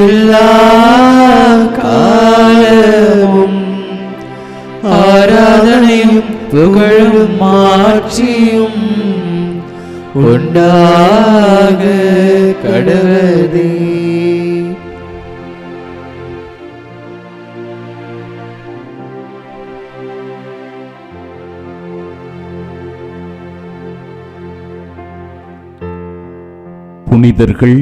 எல்லா காலமும் ஆராதனையும் புகழும் மாற்றியும் உண்டாக கடவதே புனிதர்கள்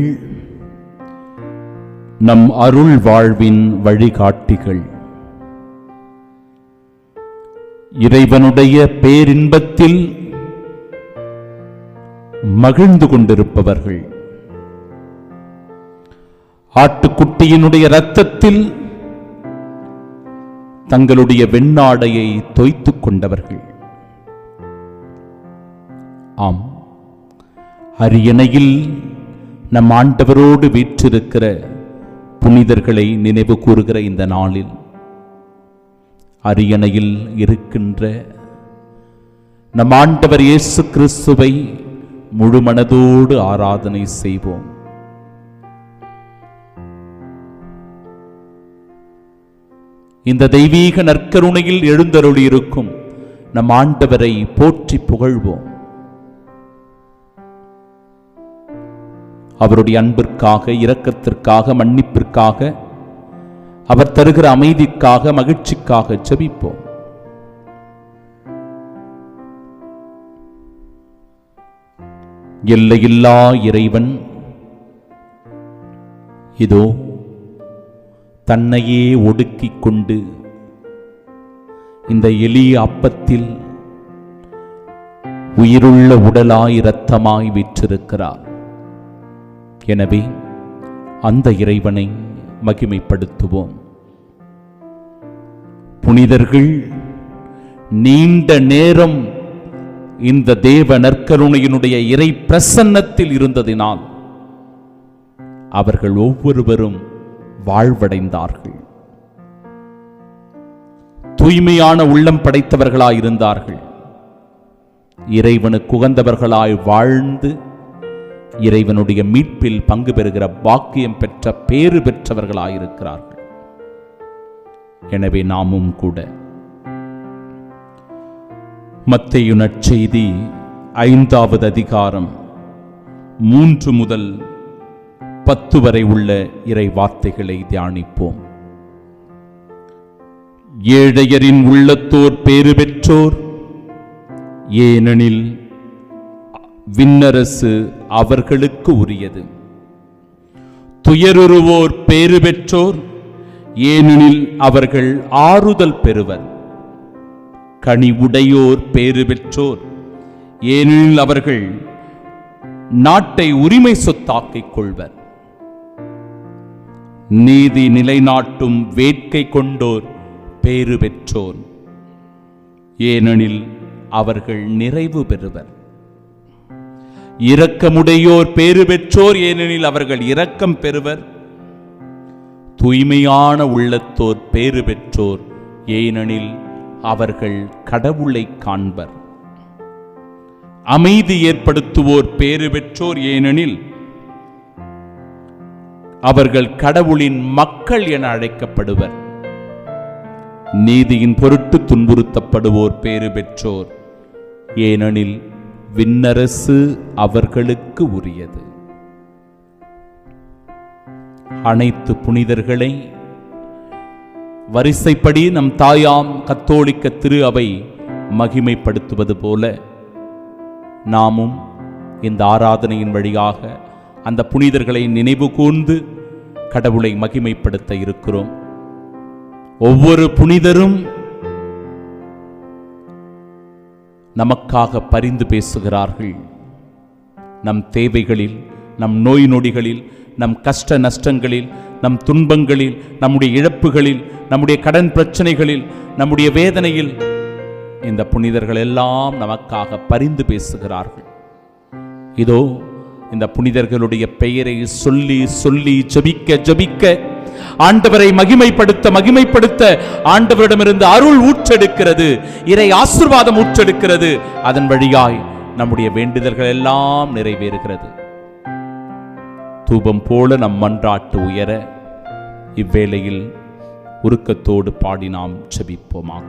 நம் அருள் வாழ்வின் வழிகாட்டிகள். இறைவனுடைய பேரின்பத்தில் மகிழ்ந்து கொண்டிருப்பவர்கள். ஆட்டுக்குட்டியினுடைய இரத்தத்தில் தங்களுடைய வெண்ணாடையை தொய்த்து கொண்டவர்கள். ஆம் அரியணையில் நம் ஆண்டவரோடு வீற்றிருக்கிற புனிதர்களை நினைவு கூறுகிற இந்த நாளில் அரியணையில் இருக்கின்ற நம் ஆண்டவர் இயேசு கிறிஸ்துவை முழு மனதோடு ஆராதனை செய்வோம். இந்த தெய்வீக நற்கருணையில் எழுந்தருளி இருக்கும் நம் ஆண்டவரை போற்றி புகழ்வோம். அவருடைய அன்பிற்காக இரக்கத்திற்காக மன்னிப்பிற்காக அவர் தருகிற அமைதிக்காக மகிழ்ச்சிக்காக செபிப்போம் எல்லையில்லா இறைவன் இதோ தன்னையே ஒடுக்கிக் கொண்டு இந்த எளிய அப்பத்தில் உயிருள்ள உடலாய் இரத்தமாய் விற்றிருக்கிறார். எனவே அந்த இறைவனை மகிமைப்படுத்துவோம். புனிதர்கள் நீண்ட நேரம் இந்த தேவ நற்கருணையினுடைய இறை பிரசன்னத்தில் இருந்ததினால் அவர்கள் ஒவ்வொருவரும் வாழ்வடைந்தார்கள். தூய்மையான உள்ளம் படைத்தவர்களாய் இருந்தார்கள் இறைவனுக்கு உகந்தவர்களாய் வாழ்ந்து இறைவனுடைய மீட்பில் பங்கு பெறுகிற பாக்கியம் பெற்ற பேறு பெற்றவர்களாயிருக்கிறார்கள். எனவே நாமும் கூட மத்தையு நற்செய்தி ஐந்தாவது அதிகாரம் மூன்று முதல் பத்து வரை உள்ள இறை வார்த்தைகளை தியானிப்போம். ஏழையரின் உள்ளத்தோர் பேறு பெற்றோர் ஏனெனில் விண்ணரசு அவர்களுக்கு உரியது. துயருருவோர் பேறு பெற்றோர் ஏனெனில் அவர்கள் ஆறுதல் பெறுவர். கனிவுடையோர் பேறு பெற்றோர் ஏனெனில் அவர்கள் நாட்டை உரிமை சொத்தாக்கிக் கொள்வர். நீதி நிலைநாட்டும் வேட்கை கொண்டோர் பேறு பெற்றோர் ஏனெனில் அவர்கள் நிறைவு பெறுவர். இரக்கமுடையோர் பேறு பெற்றோர் ஏனெனில் அவர்கள் இரக்கம் பெறுவர். தூய்மையான உள்ளத்தோர் பேறு பெற்றோர் ஏனெனில் அவர்கள் கடவுளை காண்பர். அமைதி ஏற்படுத்துவோர் பேறு பெற்றோர் ஏனெனில் அவர்கள் கடவுளின் மக்கள் என அழைக்கப்படுவர். நீதியின் பொருட்டு துன்புறுத்தப்படுவோர் பேறு பெற்றோர் ஏனெனில் விண்ணரசு அவர்களுக்கு உரியது. அனைத்து புனிதர்களை வரிசைப்படி நம் தாயாம் கத்தோலிக்க திரு அவை மகிமைப்படுத்துவது போல நாமும் இந்த ஆராதனையின் வழியாக அந்த புனிதர்களை நினைவு கூர்ந்து கடவுளை மகிமைப்படுத்த இருக்கிறோம். ஒவ்வொரு புனிதரும் நமக்காக பரிந்து பேசுகிறார்கள். நம் தேவைகளில் நம் நோய் நொடிகளில் நம் கஷ்ட நஷ்டங்களில் நம் துன்பங்களில் நம்முடைய இழப்புகளில் நம்முடைய கடன் பிரச்சனைகளில் நம்முடைய வேதனையில் இந்த புனிதர்கள் எல்லாம் நமக்காக பரிந்து பேசுகிறார்கள். இதோ இந்த புனிதர்களுடைய பெயரை சொல்லி சொல்லி ஜபிக்க ஜபிக்க ஆண்டவரை மகிமைப்படுத்த மகிமைப்படுத்த ஆண்டவரிடமிருந்து அருள் ஊற்றெடுக்கிறது. இறை ஆசிர்வாதம் ஊற்றெடுக்கிறது. அதன் வழியாய் நம்முடைய வேண்டுதல்கள் எல்லாம் நிறைவேறுகிறது. தூபம் போல நம் மன்றாட்டு உயர இவ்வேளையில் உருக்கத்தோடு பாடி நாம் ஜெபிப்போமாக.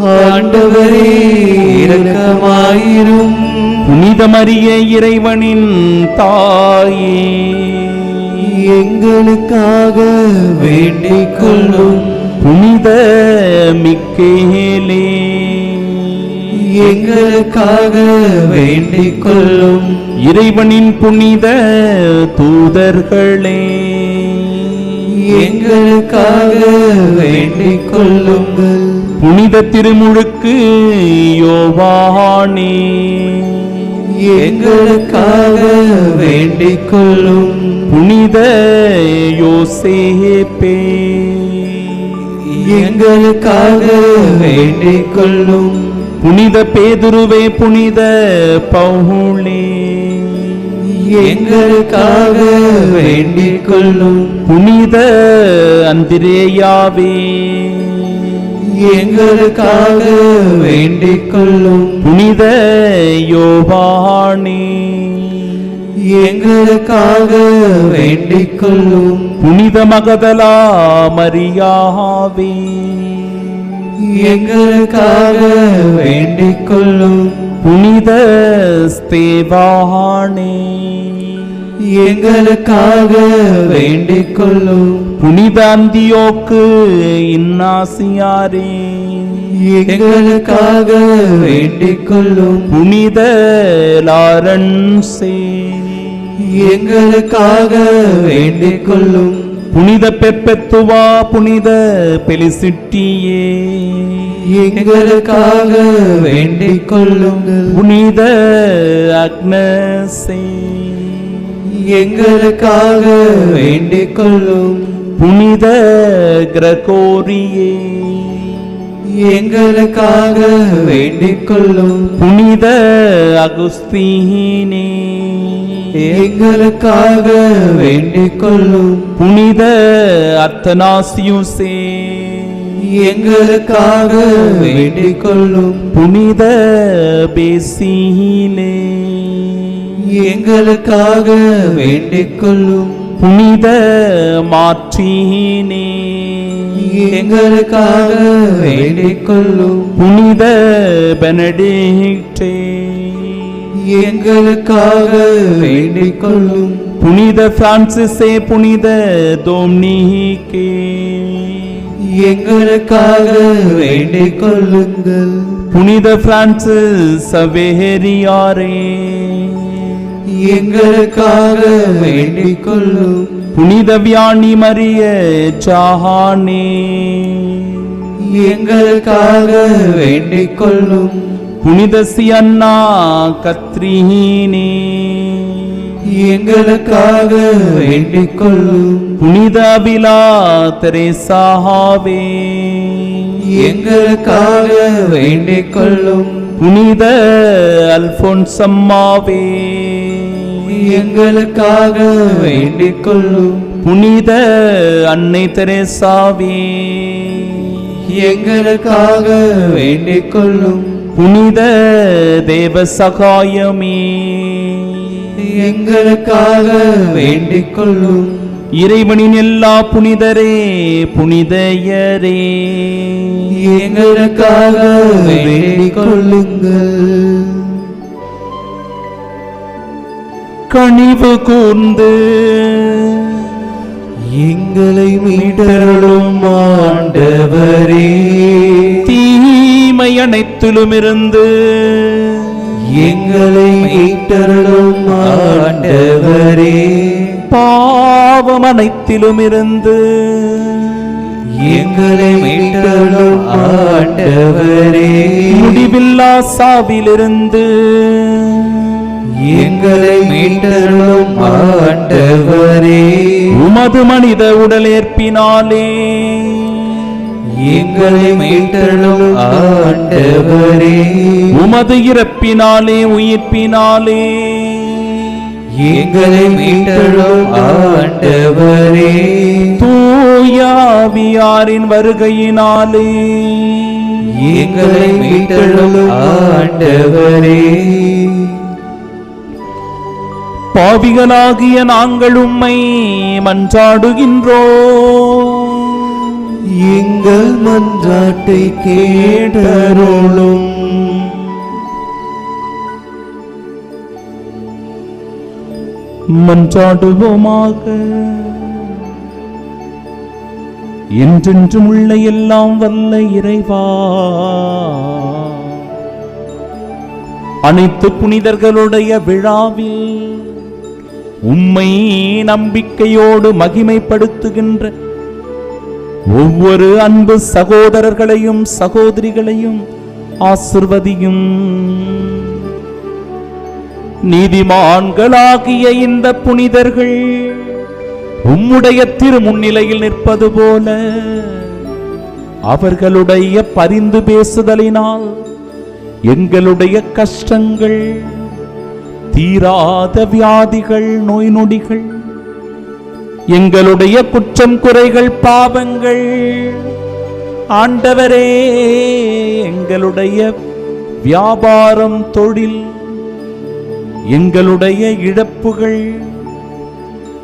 ஆண்டவரே இரக்கமாயிரும். புனிதமரிய இறைவனின் தாயே. எங்களுக்காக வேண்டிக் கொள்ளும். புனித மிக்கேலே. எங்களுக்காக வேண்டிக் கொள்ளும். இறைவனின் புனித தூதர்களே. எங்களுக்காக வேண்டிக் கொள்ளுங்கள். புனித திருமுழுக்கு யோவானே. எங்களுக்காக வேண்டிக் கொள்ளும் புனித யோசேப்பே. எங்களுக்காக வேண்டிக் கொள்ளும் புனித பேதுருவே புனித பவுளே எங்களுக்காக வேண்டிக் கொள்ளும் புனித அந்திரேயாவே. எங்களுக்காக வேண்டிக் கொள்ளும் புனித யோவானே. எங்களுக்காக வேண்டிக் கொள்ளும் புனித மகதலா மரியாவே. எங்களுக்காக வேண்டிக் கொள்ளும் புனித ஸ்தேவானே. எங்களுக்காக வேண்டிக் கொள்ளும் புனித அந்தியோக்கு இன்னாசியாரே. எங்களுக்காக வேண்டிக் கொள்ளும் புனித லாரன்சே எங்களுக்காக வேண்டிக் கொள்ளும் புனித பெப்பெத்துவா புனித பெலிசிட்டியே. எங்களுக்காக வேண்டிக் கொள்ளுங்கள் புனித அக்னசே. எங்களுக்காக வேண்டிக் கொள்ளும் புனித கிரகோரியே. எங்களுக்காக வேண்டிக் கொள்ளும் புனித அகுஸ்தீனே. எங்களுக்காக வேண்டிக் கொள்ளும் புனித அத்தனாசியுசே எங்களுக்காக வேண்டிக் கொள்ளும் புனித பேசீலே எங்களுக்காக வேண்டிக் கொள்ளும் புனித மாற்றீனே. எங்களுக்காக வேண்டிக் கொள்ளும் புனித பெனடிக்டே. எங்களுக்காக வேண்டிக் கொள்ளும் புனித பிரான்சிஸே புனித தோம்னிகே. எங்களுக்காக வேண்டிக் கொள்ளுங்கள் புனித பிரான்சிஸ் சவேரியாரே. எங்களுக்காக வேண்டிக் கொள்ளும் புனித வியானி மரிய சாஹானே. எங்களுக்காக வேண்டிக் கொள்ளும் புனித சியன்னா கத்ரீனே எங்களுக்காக வேண்டிக் கொள்ளும் புனித விழா தெரேசாவே எங்களுக்காக வேண்டிக் கொள்ளும் புனித அல்போன்சம்மாவே. எங்களுக்காக வேண்டிக் கொள்ளும் புனித அன்னை தெரேசாவே. எங்களுக்காக வேண்டிக் கொள்ளும் புனித தேவ சகாயமே. எங்களுக்காக வேண்டிக் கொள்ளும் இறைவனின் எல்லா புனிதரே புனிதையரே. எங்களுக்காக வேண்டிக் கொள்ளுங்கள் கனிவு கூர்ந்து எங்களை மீட்டருளும் ஆண்டவரே. தீமை அனைத்திலுமிருந்து எங்களை மீட்டருளும் ஆண்டவரே. பாவம் அனைத்திலுமிருந்து எங்களை மீட்டருளும் ஆண்டவரே. முடிவில்லா சாவிலிருந்து எங்களை மீட்டருளும் ஆண்டவரே. உமது மனித உடலேற்பினாலே எங்களை மீட்டருளும் ஆண்டவரே. உமது இறப்பினாலே உயிர்ப்பினாலே. எங்களை மீட்டருளும் ஆண்டவரே. தூயாவியாரின் வருகையினாலே. எங்களை மீட்டருளும் ஆண்டவரே. பாவிகளாகிய நாங்கள் உம்மை மன்றாடுகின்றோம். எங்கள் மன்றாட்டை கேட்டருளும். மன்றாடுவோமாக. என்றென்றும் உள்ள எல்லாம் வல்ல இறைவா. அனைத்து புனிதர்களுடைய விழாவில் உம்மை நம்பிக்கையோடு மகிமைப்படுத்துகின்ற ஒவ்வொரு அன்பு சகோதரர்களையும் சகோதரிகளையும் ஆசிர்வதியும். நீதிமான்களாகிய இந்த புனிதர்கள் உம்முடைய திருமுன்னிலையில் நிற்பது போல அவர்களுடைய பரிந்து பேசுதலினால் எங்களுடைய கஷ்டங்கள் தீராத வியாதிகள் நோய் நொடிகள் எங்களுடைய குற்றம் குறைகள் பாவங்கள். ஆண்டவரே எங்களுடைய வியாபாரம் தொழில் எங்களுடைய இழப்புகள்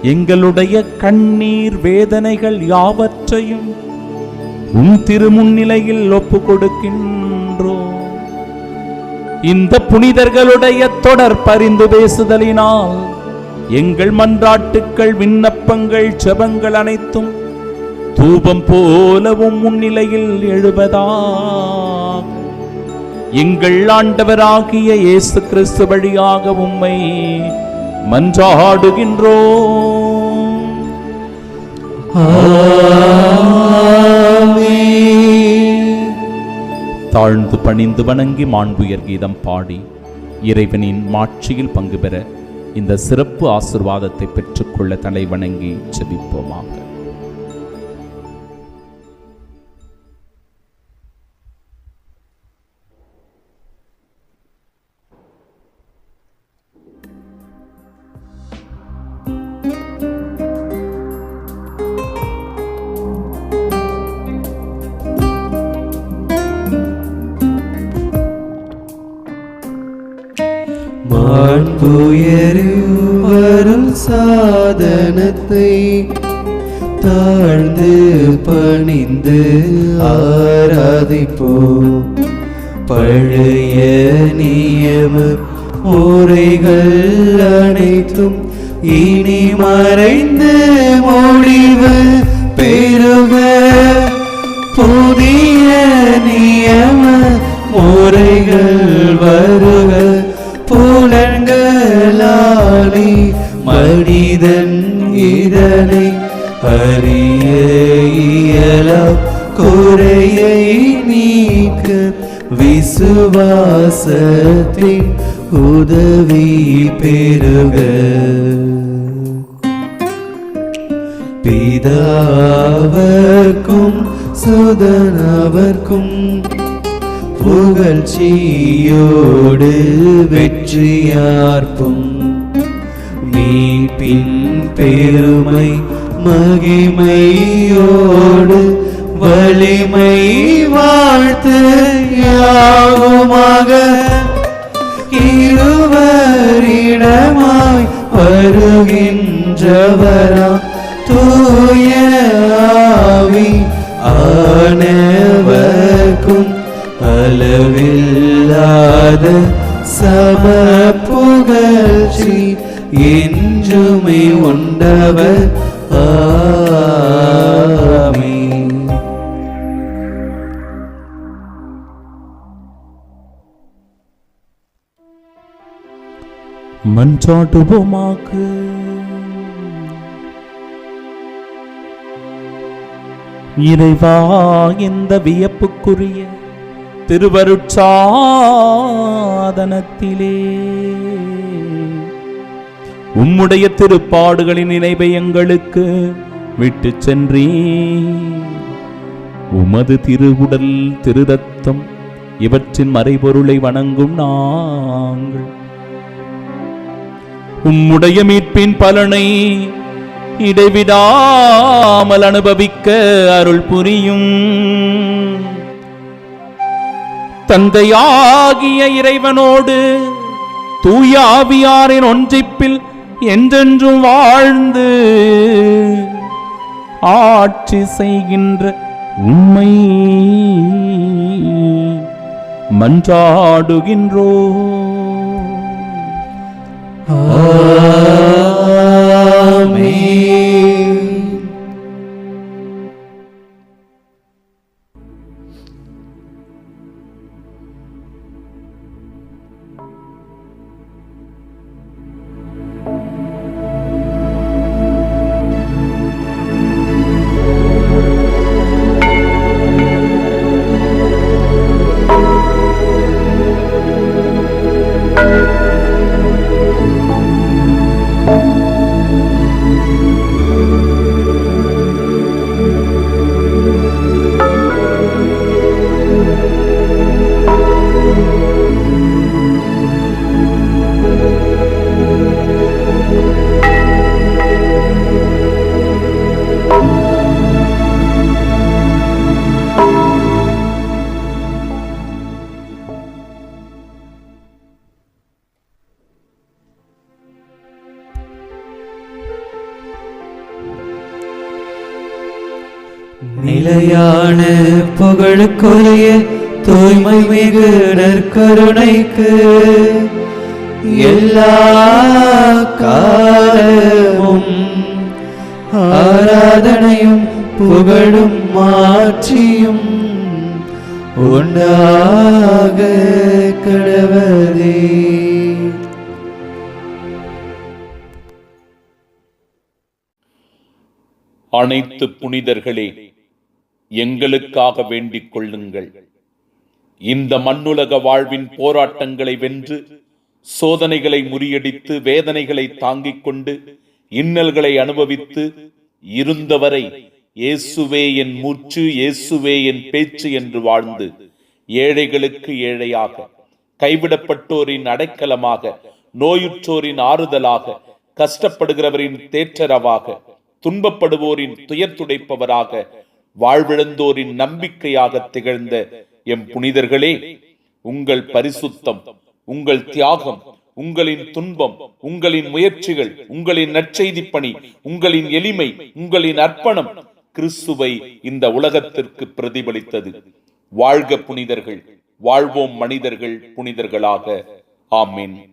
எங்களுடைய கண்ணீர் வேதனைகள் யாவற்றையும் உன் திருமுன்னிலையில் ஒப்பு கொடுக்கின்றோம் இந்த புனிதர்களுடைய தொடர் பரிந்து பேசுதலினால் எங்கள் மன்றாட்டுக்கள் விண்ணப்பங்கள் செபங்கள் அனைத்தும் தூபம் போலவும் முன்னிலையில் எழுவதா எங்கள் ஆண்டவராகிய இயேசு கிறிஸ்து வழியாக உம்மை மன்றாடுகின்றோம். தாழ்ந்து பணிந்து வணங்கி மாண்புயர் கீதம் பாடி இறைவனின் மாட்சியில் பங்கு பெற இந்த சிறப்பு ஆசிர்வாதத்தை பெற்றுக்கொள்ள தலை வணங்கி ஜெபிப்போமாக. ஆராதிப்போம் பழைய நியம முறைகள் அனைத்தும் இனி மறைந்து முடிவு பெருக புதிய நியம முறைகள் வருக. புலன்களாலே மனிதன் இதனை அறிய இயலாம் குறை விசுவாசத்தின் உதவி பெறுக. பிதாவர்க்கும் சுதனவர்க்கும் புகழ்ச்சியோடு வெற்றியார்ப்பும். மீட்பின் பெருமை மகிமையோடு வலிமை வாழ்த்து யாவுமாக இருவரிடமாய் வருகின்றவரா? தூயாவி ஆனவர்க்கும் அளவில்லாத சம புகழ்ச்சி என்றுமே உண்டவர். ஆமென். மன்றாடுவோமாக இறைவா இந்த வியப்புக்குரிய திருவருட்சாதனத்திலே உம்முடைய திருப்பாடுகளின் நினைவை எங்களுக்கு விட்டு சென்றீ உமது திருவுடல் திருதத்தம் இவற்றின் மறைபொருளை வணங்கும் நாங்கள் உம்முடைய மீட்பின் பலனை இடைவிடாமல் அனுபவிக்க அருள் புரியும். தந்தையாகிய இறைவனோடு தூயாவியாரின் ஒன்றிப்பில் என்றென்றும் வாழ்ந்து ஆட்சி செய்கின்ற உண்மை மன்றாடுகின்றோ ஆமென் அன்புக்குரிய தூய்மை மிகு நற்கருணைக்கு எல்லா காலமும் ஆராதனையும் புகழும் மாற்றியும் உண்டாக கடவதே அனைத்து புனிதர்களே எங்களுக்காக வேண்டிக் கொள்ளுங்கள். இந்த மண்ணுலக வாழ்வின் போராட்டங்களை வென்று சோதனைகளை முறியடித்து வேதனைகளை தாங்கிக் கொண்டு இன்னல்களை அனுபவித்து இருந்தவரை இயேசுவே என் மூச்சு இயேசுவே என் பேச்சு என்று வாழ்ந்து ஏழைகளுக்கு ஏழையாக கைவிடப்பட்டோரின் அடைக்கலமாக நோயுற்றோரின் ஆறுதலாக கஷ்டப்படுகிறவரின் தேற்றரவாக துன்பப்படுவோரின் துயர் துடைப்பவராக வாழ்விழந்தோரின் நம்பிக்கையாக திகழ்ந்த எம் புனிதர்களே உங்கள் பரிசுத்தம் உங்கள் தியாகம் உங்களின் துன்பம் உங்களின் முயற்சிகள் உங்களின் நற்செய்தி பணி உங்களின் எளிமை உங்களின் அர்ப்பணம் கிறிஸ்துவை இந்த உலகத்திற்கு பிரதிபலித்தது. வாழ்க புனிதர்கள் வாழ்வோம் மனிதர்கள் புனிதர்களாக. ஆமீன்.